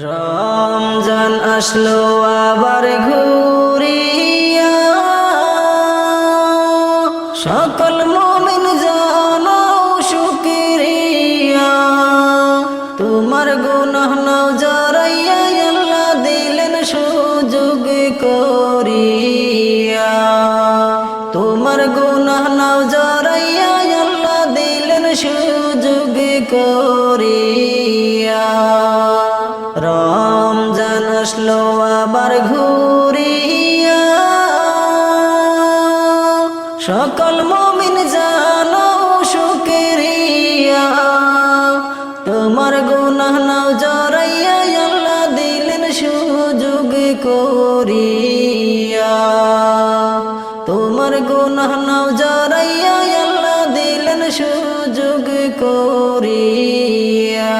রমজান আসলো, আবার ঘুরিয়া। সকল মমিন জানাও শুকরিয়া। তোমার গুনাহ নাও জরাইয়া আল্লাহ দিলেন সুযোগ করিয়া। তোমার গুনাহ নাও জরাইয়া আল্লাহ দিলেন সুযোগ করিয়া। করিয়া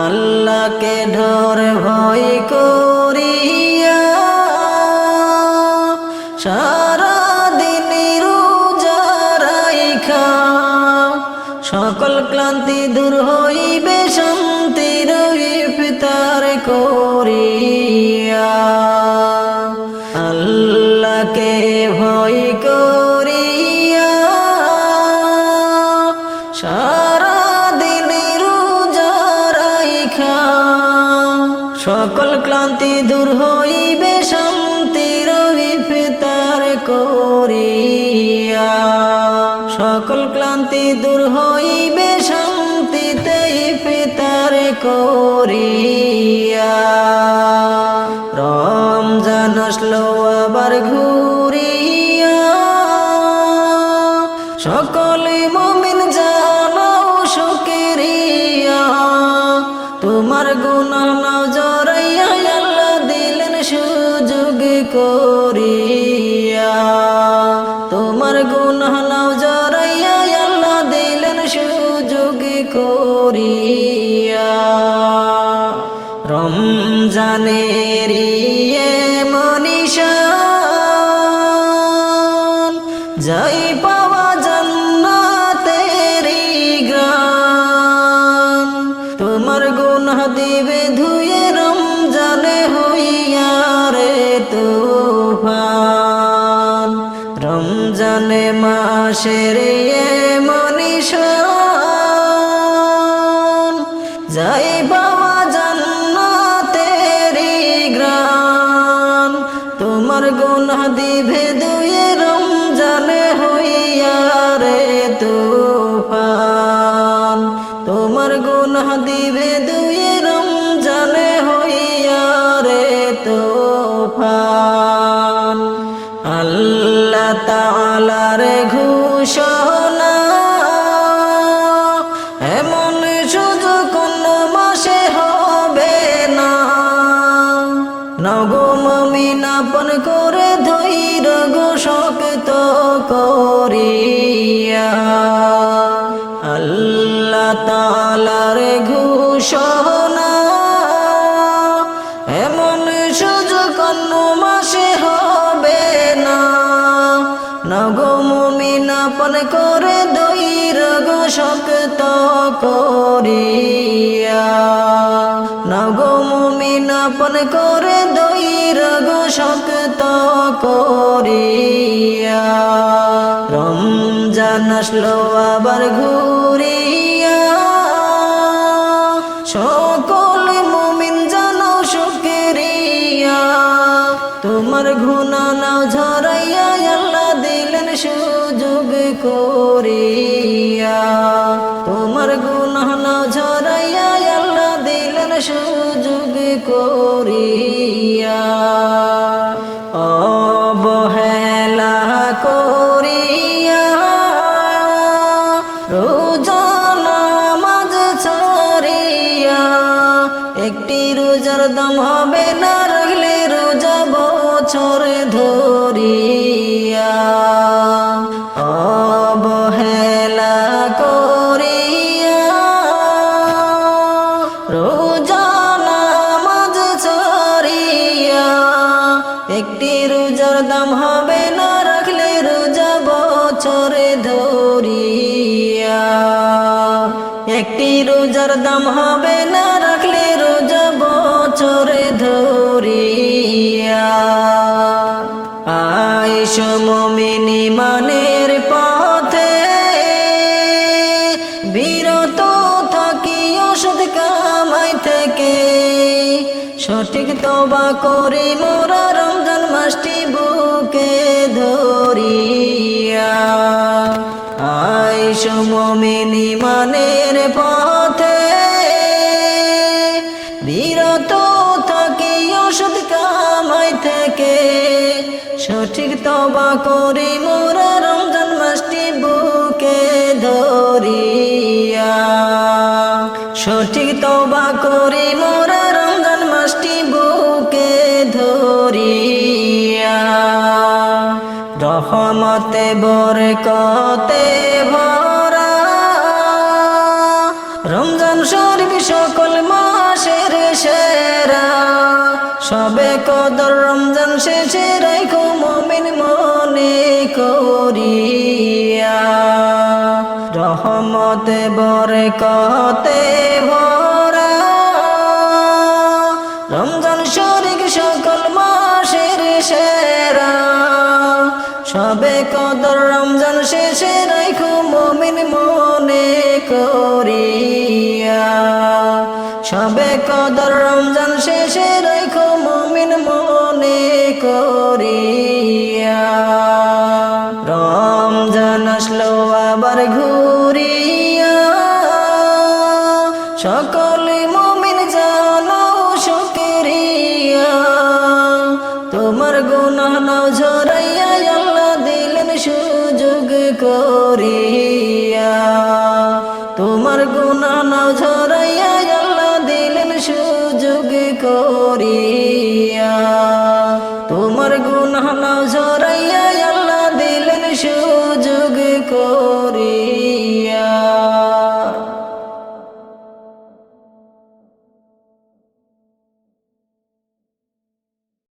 আল্লাহকে ঢর ভয় করিয়া সারা দিন রোজা রাইখা সকল ক্লান্তি দূর হইবে শান্তির করিয়া। সকল ক্লান্তি দূর হইবে, শান্তিতে ইফতার করিয়া। রমজান আসলো, আবার ঘুরিয়া। সকলে মমিন জানাও শুকরিয়া তোমার গুনাহ নাও জরাইয়া আল্লাহ দিলেন সুযোগ করিয়া। রমজানের ইয়ে মনীষান যাই পাওয়া জান্নাতেরি গ্রাম তোমার গুনাহ দিবে ধুয়ে রমজানে হইয়া রে তুফান। রমজানে মাসের ইয়ে মনীষান যাই বাবা গুনাহ দিবে দুয়ে রমজানে হইয়া রে তুফান। আল্লাহ তাআলার ঘোষণা, এমন সুযোগ কোন মাসে হবে না। নগমমি নাপন করে ধৈর গো শক্ত করিয়া। তালার ঘোষণা। এমন সুযোগ মাসে হবে না। নগমমি নাপন করে দৈর শক্ত করিয়া। নগমমি নাপন করে দৈর শক্ত করিয়া। রমজান আসলো আবার ঘুরিয়া। সকল মুমিন জানো শুকরিয়া তোমার গুণা নাও ঝরাইয়া আল্লাহ দিলেন সুযোগ করিয়া। তোমার গুণা নাও ঝরাইয়া আল্লাহ দিলেন সুযোগ করিয়া। অবহেলা করিয়া দাম হবে না রাখলে রোজা বছর ধরিয়া। অবহেলা করিয়া। রোজানা মাঝ ছড়িয়া। একটি রোজার দাম হবে না রাখলে রোজা বছরে ধরিয়া। একটি রোজার দাম হবে না সঠিক তবা করি মোরা রমজান মাসটি বুকে ধরিয়া। আইসো মমিনী মানের পথে বিরত থাকি ওষুধ কামাই থেকে। সঠিক তবা করি মোরা রমজান মাসটি বুকে ধরিয়া। সঠিক তবা করি মোরা রহমতে বরকতে ভরা। রমজান শরীফ সকল মাসের সেরা। সবে কদর রমজান শেষে রাখো মমিন মনে করিয়া। রহমতে বরকতে ভরা। রমজান শরীফ সকল মাসের সেরা। সবে কদর রমজান শেষে রাখো মমিন মনে করিয়া। সবে কদর রমজান শেষে রাখো মমিন মনে করিয়া। রমজান আসলো আবার ঘুরিয়া। সকলে করিয়া। তোমার গুণা নাও ঝরাইয়া আল্লাহ দিলেন সুযোগ করিয়া। তোমার গুণা নাও ঝরাইয়া আল্লাহ দিলেন সুযোগ করিয়া।